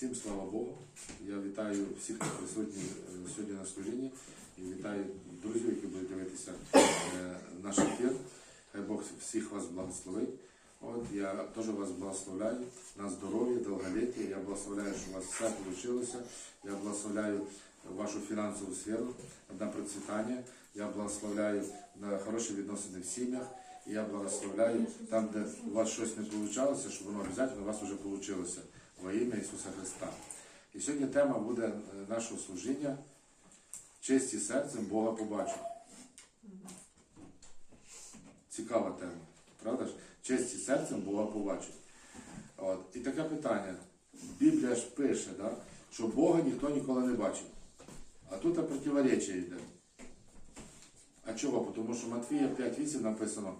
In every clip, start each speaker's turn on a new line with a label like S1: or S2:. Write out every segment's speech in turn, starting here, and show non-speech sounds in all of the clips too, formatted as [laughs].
S1: Всім слава Богу. Я вітаю всіх, хто присутній е, сьогодні на служінні. І вітаю друзів, які будуть дивитися е, наш ефір. Хай Бог всіх вас благословить. От я теж вас благословляю на здоров'я, довголіття. Я благословляю, що у вас все вийшло. Я благословляю вашу фінансову сферу на процвітання. Я благословляю на хороші відносини в сім'ях. Я благословляю там, де у вас щось не вийшло, щоб воно обов'язково у вас вже вийшло во ім'я Ісуса Христа. І сьогодні тема буде е, нашого служіння чисті серцем Бога побачу. Цікава тема, правда ж? Чисті серцем Бога побачить. От. І таке питання. Біблія ж пише, да, що Бога ніхто ніколи не бачив. А тут противоречие йде. А чого? Тому що Матвія 5.8 написано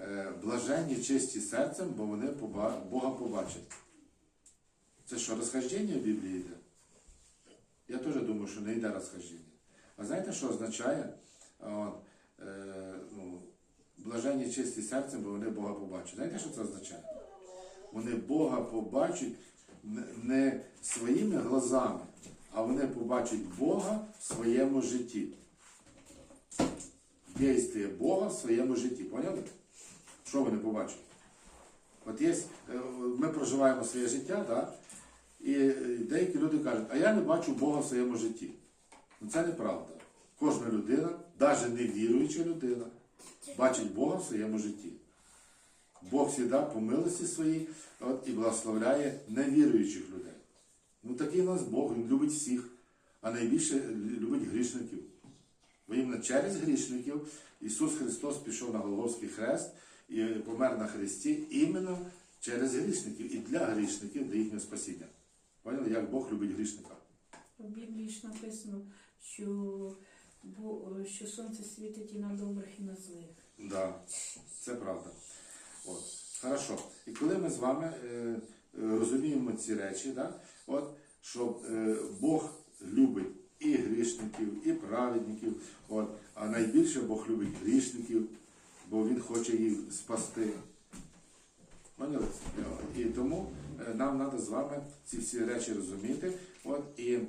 S1: е, блаженні чисті серцем, бо вони Бога побачать. Це що, розхождення в Біблії йде? Я теж думаю, що не йде розхождення. А знаєте, що означає? От, е, ну, блаженні чисті серцем, бо вони Бога побачать. Знаєте, що це означає? Вони Бога побачать не- своїми глазами, а вони побачать Бога в своєму житті. Дійствує Бога в своєму житті. Поняли? Що вони побачать? От є, е, ми проживаємо своє життя, так? І деякі люди кажуть, а я не бачу Бога в своєму житті. Ну це неправда. Кожна людина, навіть невіруюча людина, бачить Бога в своєму житті. Бог завжди по милості своїй от, і благословляє невіруючих людей. Ну такий у нас Бог, Він любить всіх, а найбільше любить грішників. Бо іменно через грішників Ісус Христос пішов на Голгофський хрест і помер на хресті іменно через грішників і для грішників, для їхнього спасіння. Поняли, як Бог любить грішника?
S2: У Біблії ж написано, що, бо, що сонце світить і на добрих, і на злих.
S1: Да, це правда. От. Хорошо. І коли ми з вами е, е, розуміємо ці речі, да, от, що е, Бог любить і грішників, і праведників, от, а найбільше Бог любить грішників, бо Він хоче їх спасти. Поняли? І тому нам треба з вами ці всі речі розуміти. От, і, е,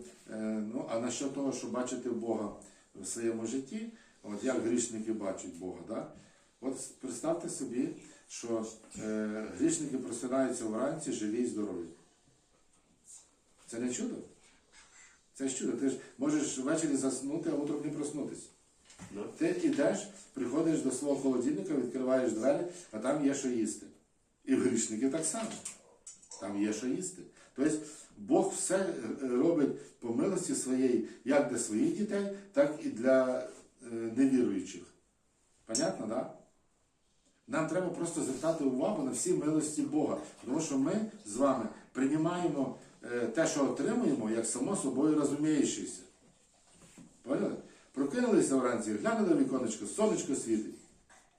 S1: ну, а насчет того, що бачити Бога в своєму житті, от як грішники бачать Бога, да? от представте собі, що е, грішники просинаються вранці живі і здорові. Це не чудо? Це ж чудо. Ти ж можеш ввечері заснути, а утром не проснутися. Ти йдеш, приходиш до свого холодильника, відкриваєш двері, а там є що їсти. І в грішників так само. Там є що їсти. Тобто Бог все е, робить по милості своєї, як для своїх дітей, так і для е, невіруючих. Понятно? Да? Нам треба просто звертати увагу на всі милості Бога. Тому що ми з вами приймаємо е, те, що отримуємо, як само собою розуміючися. Поняли? Прокинулися вранці, глянули в віконечко, сонечко світить.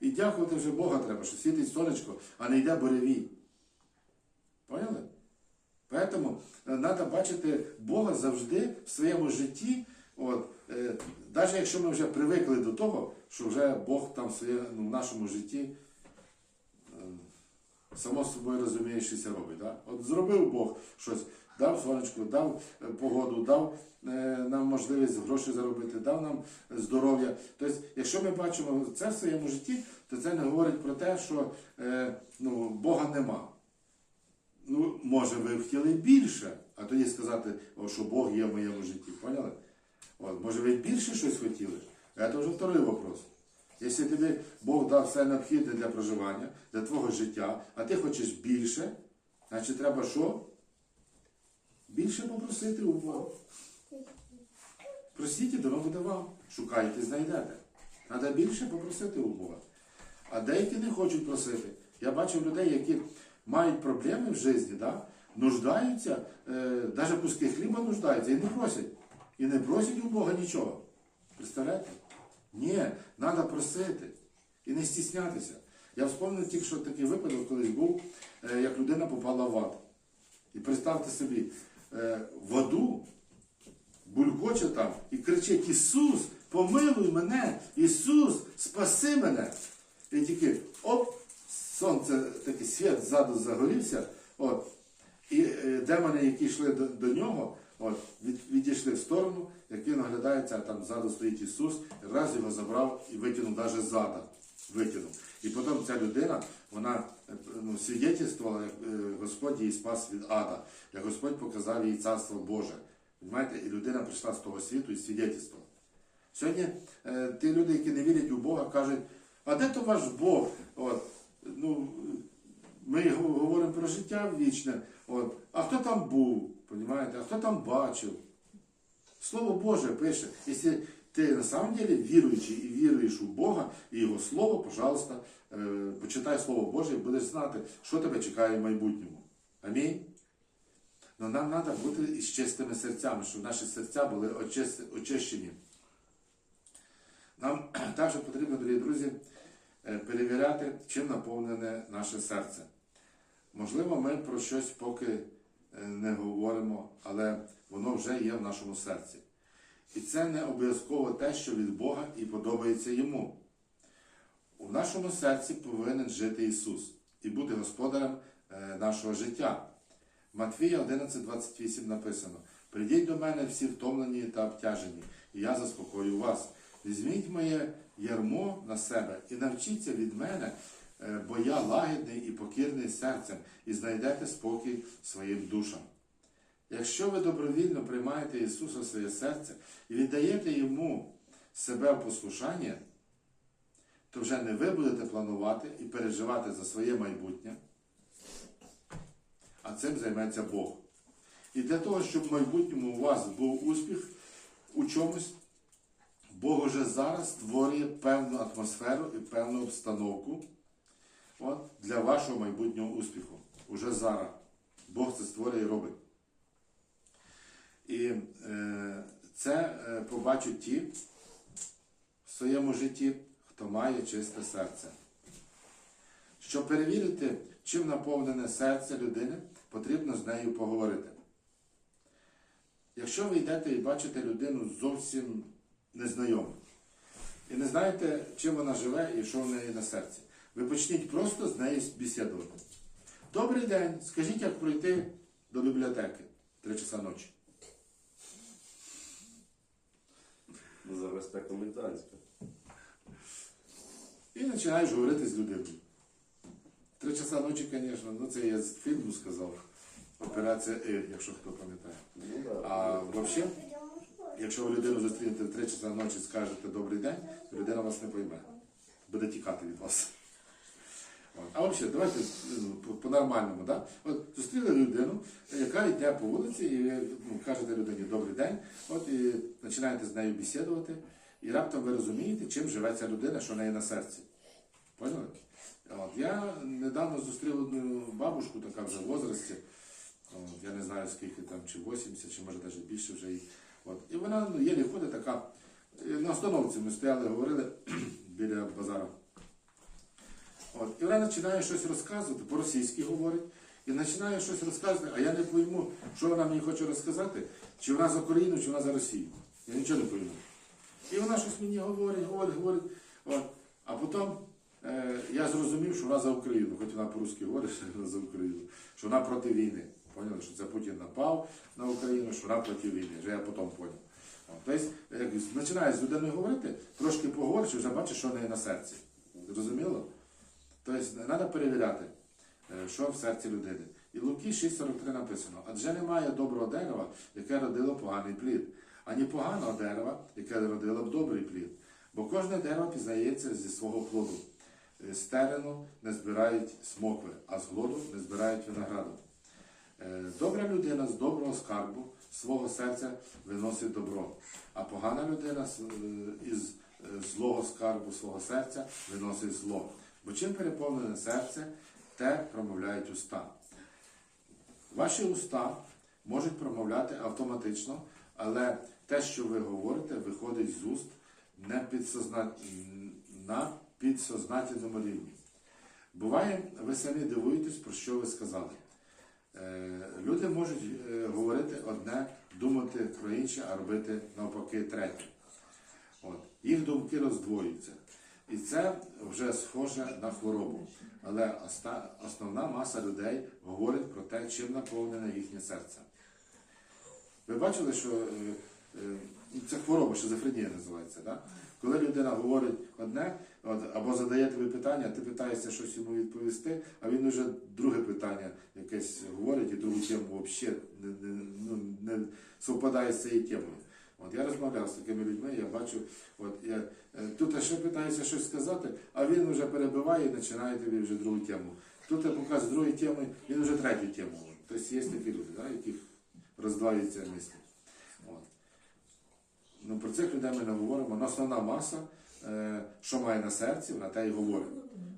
S1: І дякувати вже Бога треба, що світить сонечко, а не йде буревій. Поняли? Тому треба бачити Бога завжди в своєму житті. От, е, навіть якщо ми вже привикли до того, що вже Бог там в, своє, ну, в нашому житті е, само собою розуміючися робить. Да? От зробив Бог щось, дав сонечко, дав е, погоду, дав е, нам можливість гроші заробити, дав нам здоров'я. Тобто, якщо ми бачимо це в своєму житті, то це не говорить про те, що е, ну, Бога нема. Ну, може, ви хотіли більше, а тоді сказати, що Бог є в моєму житті. Поняли? От, може, ви більше щось хотіли? Це вже второй вопрос. Якщо тобі Бог дав все необхідне для проживання, для твого життя, а ти хочеш більше, значить треба що? Більше попросити у Бога. Просіть, і воно буде вам. Шукайте, знайдете. Треба більше попросити у Бога. А деякі не хочуть просити. Я бачив людей, які мають проблеми в житті, да? нуждаються, е, навіть куски хліба нуждаються і не просять. І не просять у Бога нічого. Представляєте? Ні, треба просити і не стіснятися. Я вспомнив тільки, що такий випадок колись був, е, як людина попала в ад. І представте собі, е, в аду булькоче там і кричить: Ісус, помилуй мене! Ісус, спаси мене! І тільки оп, сонце, такий світ ззаду загорівся. От. І е, демони, які йшли до, до нього, от, від, відійшли в сторону, як він оглядається, а там ззаду стоїть Ісус, раз його забрав і викинув навіть ззада. Викинув. І потім ця людина, вона е, ну, свідетельствувала, як е, Господь її спас від ада, як Господь показав їй царство Боже. Понимаєте? І людина прийшла з того світу і свідетельствувала. Сьогодні е, ті люди, які не вірять у Бога, кажуть, а де то ваш Бог? От, ну, ми говоримо про життя вічне, от, а хто там був, понімаєте? а хто там бачив? Слово Боже пише, якщо ти на самом деле віруючий і віруєш у Бога і Його Слово, пожалуйста, е, почитай Слово Боже і будеш знати, що тебе чекає в майбутньому. Амінь. Но нам треба бути із чистими серцями, щоб наші серця були очищені. Нам [clears throat] також потрібно, дорогі друзі, перевіряти, чим наповнене наше серце. Можливо, ми про щось поки е, не говоримо, але воно вже є в нашому серці. І це не обов'язково те, що від Бога і подобається йому. У нашому серці повинен жити Ісус і бути господарем е, нашого життя. Матвія 11.28 написано: Придіть до мене всі втомлені та обтяжені, і я заспокою вас. Візьміть моє ярмо на себе і навчіться від мене, е, бо я лагідний і покірний серцем, і знайдете спокій своїм душам. Якщо ви добровільно приймаєте Ісуса в своє серце і віддаєте Йому себе в послушання, то вже не ви будете планувати і переживати за своє майбутнє, а цим займеться Бог. І для того, щоб в майбутньому у вас був успіх у чомусь, Бог уже зараз створює певну атмосферу і певну обстановку от, для вашого майбутнього успіху. Уже зараз. Бог це створює і робить. І е, це е, побачать ті в своєму житті, хто має чисте серце. Щоб перевірити, чим наповнене серце людини, потрібно з нею поговорити. Якщо ви йдете і бачите людину зовсім незнайому, і не знаєте, чим вона живе і що в неї на серці, ви почніть просто з нею бесідувати. Добрий день, скажіть, як пройти до бібліотеки три часа ночі.
S3: Зараз так комендантська.
S1: І починаєш говорити з людиною. Три часа ночі, звісно, ну це я з фільму сказав. Операція «Ир», якщо хто пам'ятає.
S3: Ну, да.
S1: А взагалі, якщо ви людину зустрінете в три часа ночі скажете добрий день, то людина вас не пойме. Буде тікати від вас. От. А взагалі, давайте ну, по- по-нормальному. Да? От зустріли людину, яка йде по вулиці, і ви ну, кажете людині добрий день, от і починаєте з нею бесідувати, і раптом ви розумієте, чим живе ця людина, що в неї на серці. Поняли? От. Я недавно зустрів одну бабушку, така вже в возрасті, я не знаю скільки там, чи 80, чи може навіть більше вже їй. От. І вона ну, єлі ходить така. е, На остановці ми стояли, говорили [clears throat] біля базару. От. І вона починає щось розказувати, по-російськи говорить, і починає щось розказувати, а я не пойму, що вона мені хоче розказати, чи вона за Україну, чи вона за Росію. Я нічого не пойму. І вона щось мені говорить, говорить, говорить. От. А потім е, я зрозумів, що вона за Україну, хоч вона по-русски говорить, [laughs] що вона за Україну, що вона проти війни. Поняли, що це Путін напав на Україну, що вона проти війни. Вже я потім поняв. Тобто, як починаєш з людиною говорити, трошки поговориш вже бачиш, що в неї на серці. Зрозуміло? Тобто, треба перевіряти, е, що в серці людини. І Луки 6.43 написано: адже немає доброго дерева, яке родило поганий плід, ані поганого дерева, яке родило б добрий плід. Бо кожне дерево пізнається зі свого плоду. Е, З терену не збирають смокви, а з глоду не збирають винограду. Е, Добра людина з доброго скарбу свого серця виносить добро, а погана людина е, із е, злого скарбу свого серця виносить зло. Бо чим переповнене серце, те промовляють уста. Ваші уста можуть промовляти автоматично, але те, що ви говорите, виходить з уст не підсозна... на підсознательному рівні. Буває, ви самі дивуєтесь, про що ви сказали. Е, Люди можуть е, говорити одне, думати про інше, а робити навпаки третє. От. Їх думки роздвоюються. І це вже схоже на хворобу. Але основна маса людей говорить про те, чим наповнене їхнє серце. Ви бачили, що е, це хвороба, шизофренія називається. Да? Коли людина говорить одне, от, або задає тобі питання, ти питаєшся щось йому відповісти, а він вже друге питання якесь говорить і другу тему взагалі не, не, ну, не совпадає з цією темою. От я розмовляв з такими людьми, я бачу, от я е, тут ще питаюся щось сказати, а він вже перебиває і починає тобі вже другу тему. Тут я показую другу тему, він вже третю тему. Тобто є такі люди, да, яких роздваються мислі. Ну, про цих людей ми не говоримо. Но основна маса, е, що має на серці, вона те й говорить.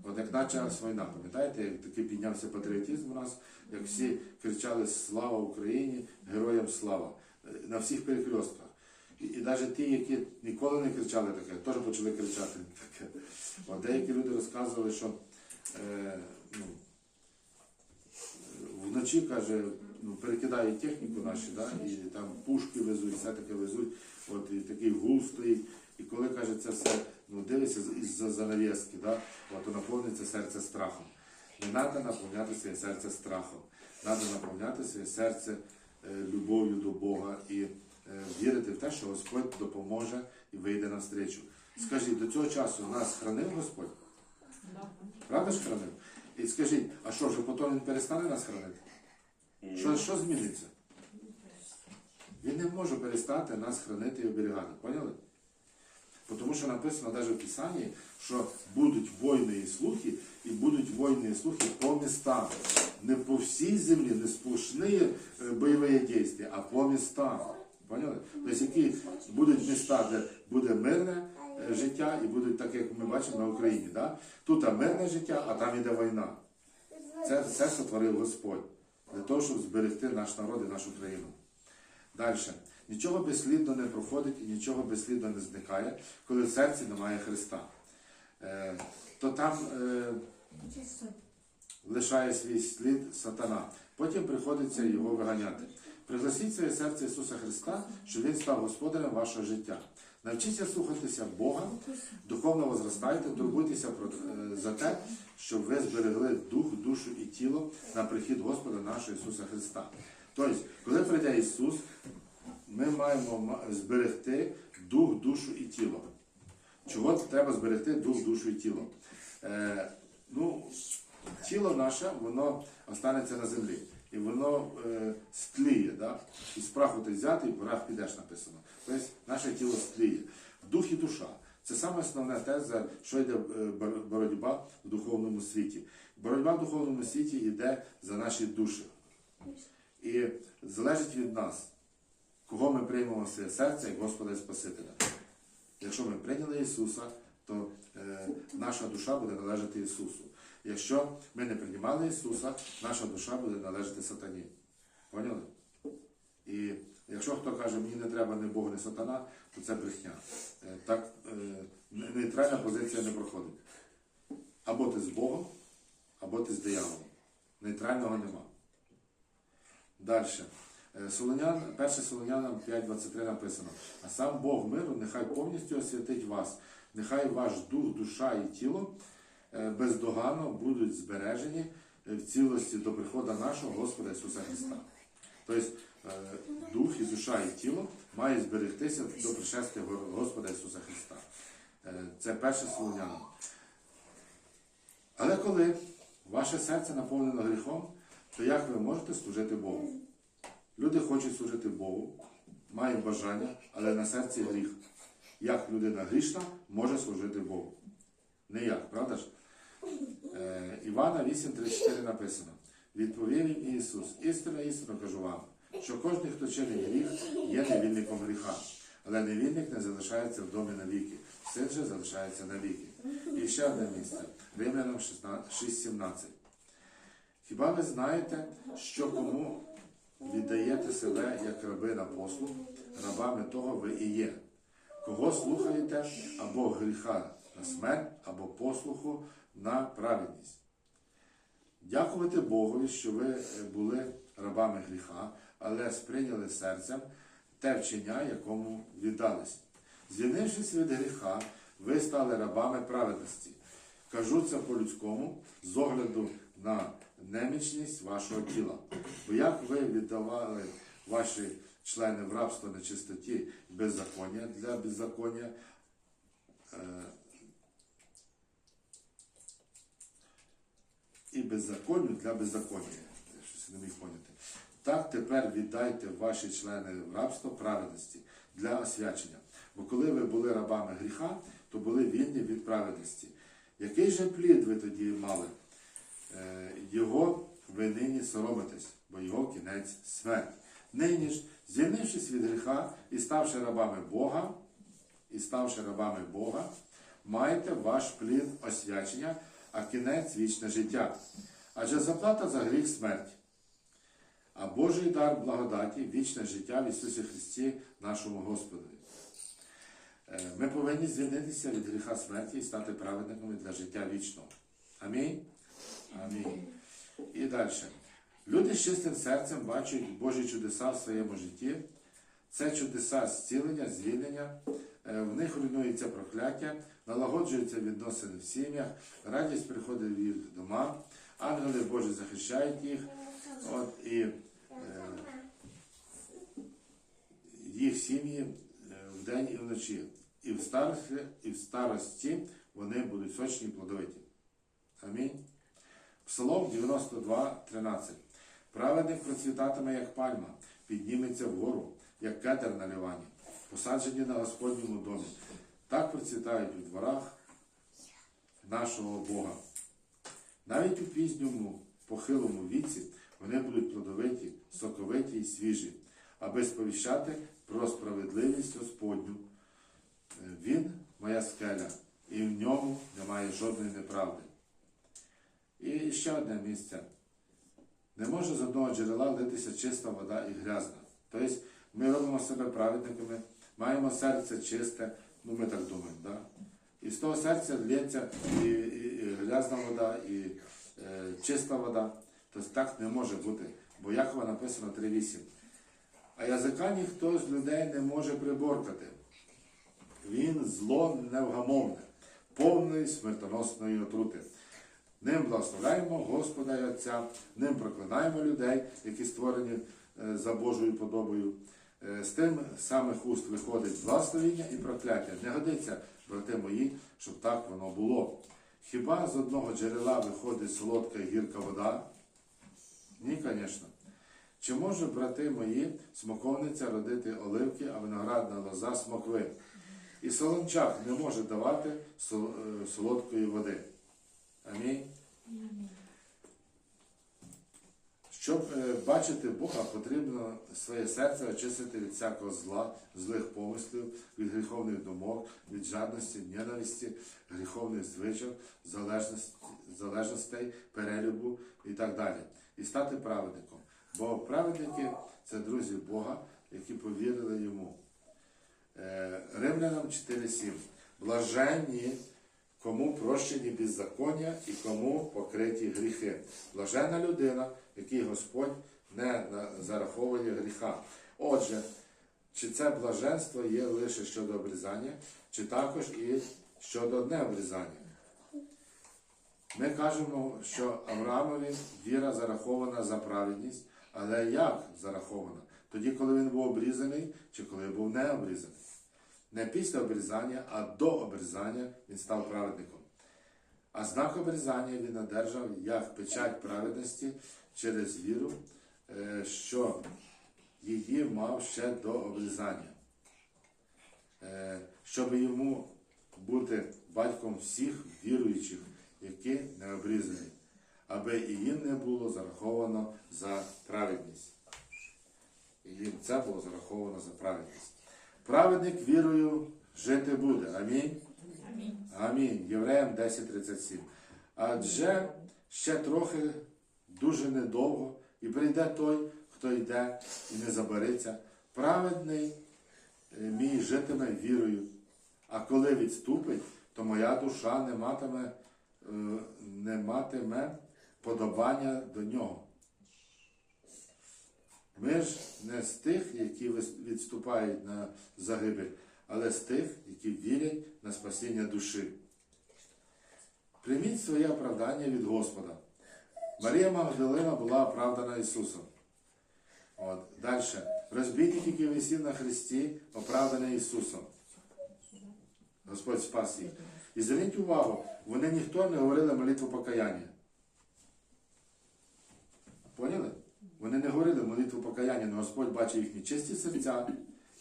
S1: От як почалась війна, пам'ятаєте, як такий піднявся патріотизм у нас, як всі кричали Слава Україні, героям слава Е, на всіх перекрестках. І, і навіть ті, які ніколи не кричали таке, теж почали кричати [laughs] таке. От деякі люди розказували, що е, ну, вночі каже, ну, перекидають техніку наші, да, і там пушки везуть, все таке везуть, от і такий гул стоїть. І коли каже, це все ну, дивишся із-за занавіски, да, от, то наповниться серце страхом. Не треба наповняти своє серце страхом. Треба наповняти своє серце е, любов'ю до Бога і е, вірити в те, що Господь допоможе і вийде навстрічу. Скажіть, до цього часу нас хранив Господь? Правда ж хранив? І скажіть, а що ж, потім він перестане нас хранити? Що, що зміниться? Він не може перестати нас хранити і оберігати. Поняли? Тому що написано навіть в Писанні, що будуть війни і слухи, і будуть війни і слухи по містам. Не по всій землі, не сплошні е, бойові дії, а по містам. Поняли? Тобто, які будуть міста, де буде мирне е, життя, і будуть так, як ми бачимо на Україні. Да? Тут мирне життя, а там іде війна. Це все сотворив Господь для того, щоб зберегти наш народ і нашу країну. Далі. Нічого безслідно не проходить і нічого безслідно не зникає, коли в серці немає Христа. Е, то там е, лишає свій слід сатана. Потім приходиться його виганяти. Пригласіть своє серце Ісуса Христа, щоб Він став господарем вашого життя. Навчіться слухатися Бога, духовно возростайте, турбуйтеся е, за те, щоб ви зберегли дух, душу і тіло на прихід Господа нашого Ісуса Христа. Тобто, коли прийде Ісус, ми маємо зберегти дух, душу і тіло. Чого треба зберегти дух, душу і тіло? Е, ну, тіло наше, воно останеться на землі. І воно е, стліє. Да? Із праху ти взяти, і прах підеш написано. Тобто наше тіло стліє. Дух і душа. Це саме основне те, за що йде е, боротьба в духовному світі. Боротьба в духовному світі йде за наші душі. І залежить від нас, кого ми приймемо в своє серце як Господа і Спасителя. Якщо ми прийняли Ісуса, то е, наша душа буде належати Ісусу. Якщо ми не приймали Ісуса, наша душа буде належати сатані. Поняли? І якщо хто каже, мені не треба ні Бог, ні сатана, то це брехня. Е, так е, нейтральна позиція не проходить. Або ти з Богом, або ти з дияволом. Нейтрального нема. Далі. Солонян, 1 Солонянам 5.23 написано. А сам Бог миру нехай повністю освятить вас, нехай ваш дух, душа і тіло е, бездоганно будуть збережені е, в цілості до приходу нашого Господа Ісуса Христа. Тобто е, дух і душа і тіло мають зберегтися до пришестя Господа Ісуса Христа. Е, Це перше Солонянам. Але коли ваше серце наповнено гріхом, то як ви можете служити Богу? Люди хочуть служити Богу, мають бажання, але на серці гріх. Як людина грішна може служити Богу? Не як, правда ж? Е, Івана 8,34 написано. Відповів їм Ісус, істинно, істинно кажу вам, що кожен, хто чинить гріх, є невільником гріха. Але невільник не залишається в домі навіки, син же залишається навіки. І ще одне місце. Римлянам 6,17. Хіба ви знаєте, що кому віддаєте себе як раби на послуг, рабами того ви і є? Кого слухаєте або гріха на смерть, або послуху на праведність? Дякувати Богові, що ви е, були рабами гріха, але сприйняли серцем те вчення, якому віддались. Звільнившись від гріха, ви стали рабами праведності. Кажу це по-людському з огляду на немічність вашого тіла. Бо як ви віддавали ваші члени в рабство нечистоті беззаконня для беззаконня, і беззаконню для беззаконня. Щось не міг поняти. Так тепер віддайте ваші члени в рабство праведності для освячення. Бо коли ви були рабами гріха, то були вільні від праведності. Який же плід ви тоді мали? Е, Його ви нині соромитесь, бо його кінець смерть. Нині ж, звільнившись від гріха і ставши рабами Бога, і ставши рабами Бога, маєте ваш плід освячення, а кінець вічне життя. Адже заплата за гріх смерть, а Божий дар благодаті вічне життя в Ісусі Христі, нашому Господу. Е, Ми повинні звільнитися від гріха смерті і стати праведниками для життя вічного. Амінь. Амінь. І далі. Люди з чистим серцем бачать Божі чудеса в своєму житті. Це чудеса зцілення, звільнення. Е, В них руйнується прокляття, налагоджуються відносини в сім'ях, радість приходить в їх дома, ангели Божі захищають їх. От, і е, їх сім'ї е, вдень і вночі. І в старості, і в старості вони будуть сочні і плодовиті. Амінь. Псалом 92, 13. Праведник процвітатиме, як пальма, підніметься вгору, як кетер на Ливані, посаджені на Господньому домі. Так процвітають у дворах нашого Бога. Навіть у пізньому похилому віці вони будуть плодовиті, соковиті і свіжі, аби сповіщати про справедливість Господню. Е, Він моя скеля, і в ньому немає жодної неправди. І ще одне місце. Не може з одного джерела литися чиста вода і грязна. Тобто ми робимо себе праведниками, маємо серце чисте, ну ми так думаємо, да? і з того серця лється і, і, і грязна вода, і е, чиста вода. Тобто так не може бути, бо Якова написано 3.8. А язика ніхто з людей не може приборкати. Він зло невгамовне, повний смертоносної отрути. Ним благословляємо Господа і Отця, ним проклинаємо людей, які створені е, за Божою подобою. Е, З тим самих уст виходить благословіння і прокляття. Не годиться, брати мої, щоб так воно було. Хіба з одного джерела виходить солодка і гірка вода? Ні, звісно. Чи може, брати мої, смоковниця родити оливки, а виноградна лоза смокви? І солончак не може давати е, солодкої води. Амінь. Щоб е, бачити Бога, потрібно своє серце очистити від всякого зла, злих помислів, від гріховних думок, від жадності, ненависті, гріховних звичок, залежностей, перелюбу і так далі. І стати праведником. Бо праведники це друзі Бога, які повірили йому. Е, Римлянам 4.7. Блаженні, кому прощені беззаконня і кому покриті гріхи. Блаженна людина, який Господь не зараховує гріха. Отже, чи це блаженство є лише щодо обрізання, чи також і щодо необрізання? Ми кажемо, що Авраамові віра зарахована за праведність, але як зарахована? Тоді, коли він був обрізаний, чи коли був не обрізаний? Не після обрізання, а до обрізання він став праведником. А знак обрізання він одержав як печать праведності через віру, е, що її мав ще до обрізання. Е, Щоб йому бути батьком всіх віруючих, які не обрізані, аби і їм не було зараховано за праведність. І їм це було зараховано за праведність. Праведник вірою жити буде. Амінь.
S2: Амінь.
S1: Амінь. Євреям 10.37. Адже ще трохи дуже недовго, і прийде той, хто йде і не забереться. Праведний е, мій житиме вірою. А коли відступить, то моя душа не матиме, е, не матиме подобання до нього. Ми ж не з тих, які відступають на загибель, але з тих, які вірять на спасіння душі. Прийміть своє оправдання від Господа. Марія Магдалина була оправдана Ісусом. От. Далі. Розбійник, який висів на Христі, оправданий Ісусом. Господь спас їх. І зверніть увагу, вони ніхто не говорили молитву покаяння. Поняли? Вони не говорили молитву покаяння, але Господь бачив їхні чисті серця,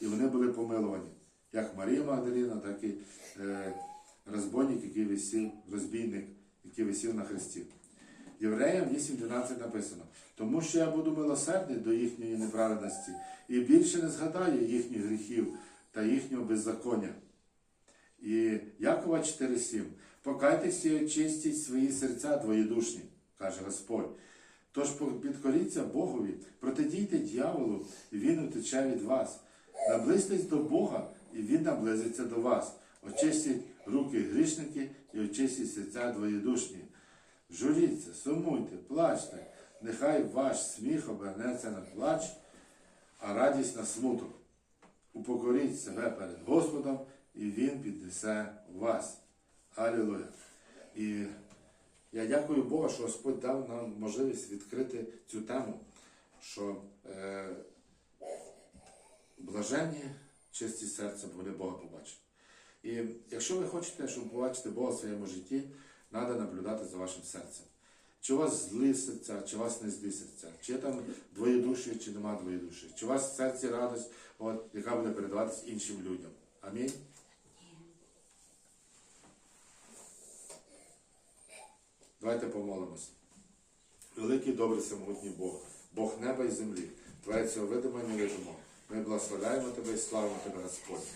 S1: і вони були помилувані. Як Марія Магдаліна, так і е, розбойник, який висів, розбійник, який висів на хресті. Євреям 8.12 написано, тому що я буду милосердний до їхньої неправедності і більше не згадаю їхніх гріхів та їхнього беззаконня. І Якова 4.7. Покайтеся і очистіть свої серця двоєдушні, каже Господь. Тож підкоріться Богові, протидійте дьяволу, і він утече від вас. Наблизьтесь до Бога, і Він наблизиться до вас. Очистіть руки грішники і очистіть серця двоєдушні. Журіться, сумуйте, плачте, нехай ваш сміх обернеться на плач, а радість на смуток. Упокоріть себе перед Господом, і Він піднесе вас. Алілуя. І я дякую Богу, що Господь дав нам можливість відкрити цю тему, що е, блаженні чисті серця, вони Бога побачать. І якщо ви хочете, щоб побачити Бога в своєму житті, треба наблюдати за вашим серцем. Чи у вас серця, чи вас не серця, чи там двоєдуші, чи нема двоєдуші, чи у вас в серці радость, от, яка буде передаватись іншим людям. Амінь. Давайте помолимося. Великий добрий самотній Бог, Бог неба і землі, Творець цього видимо і невидимо. Ми благословляємо Тебе і славимо Тебе, Господь.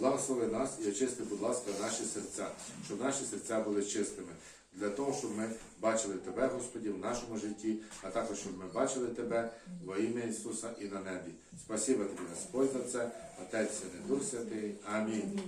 S1: Благослови нас і очисти, будь ласка, наші серця, щоб наші серця були чистими. Для того, щоб ми бачили Тебе, Господі, в нашому житті, а також щоб ми бачили Тебе во ім'я Ісуса і на небі. Спасибо тобі, Господь, за це, Отець, і Дух Святий. Амінь.